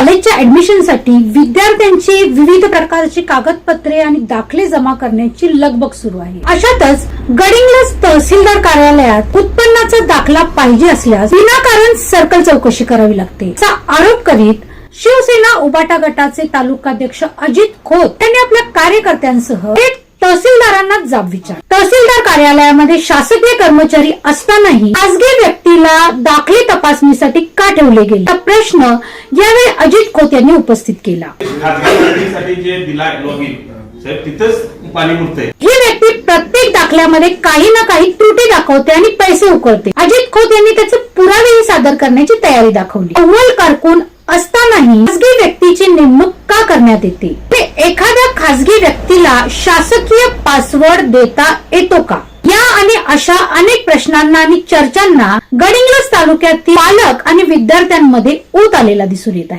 कॉलेजच्या ऍडमिशनसाठी विद्यार्थ्यांची विविध प्रकारची कागदपत्रे आणि दाखले जमा करण्याची लगबग सुरू आहे. अशातच गडिंग्लज तहसीलदार कार्यालयात उत्पन्नाचा दाखला पाहिजे असल्यास विनाकारण सर्कल चौकशी करावी लागते. असा आरोप करीत शिवसेना उबाटा गटाचे तालुकाध्यक्ष अजित खोत यांनी आपल्या कार्यकर्त्यांसह थेट तहसीलदारांना जाब विचार. तहसीलदार कार्यालयामध्ये शासकीय कर्मचारी असतानाही खासगी व्यक्तीला दाखले तपासणीसाठी का ठेवले गेले? हा प्रश्न यावेळी अजित खोत यांनी उपस्थित केला. ही व्यक्ती प्रत्येक दाखल्यामध्ये काही ना काही त्रुटी दाखवते आणि पैसे उकळते. अजित खोत यांनी त्याचे पुरावेही सादर करण्याची तयारी दाखवली. अव्वल कारकून असतानाही खासगी व्यक्तीची नेमणूक का करण्यात येते? ते एखाद्या खासगी व्यक्तीला शासकीय पासवर्ड देता येतो का? या आणि अशा अनेक प्रश्नांना आणि चर्चांना गडिंग्लज तालुक्यातील पालक आणि विद्यार्थ्यांमध्ये ऊत आलेला दिसून येत आहे.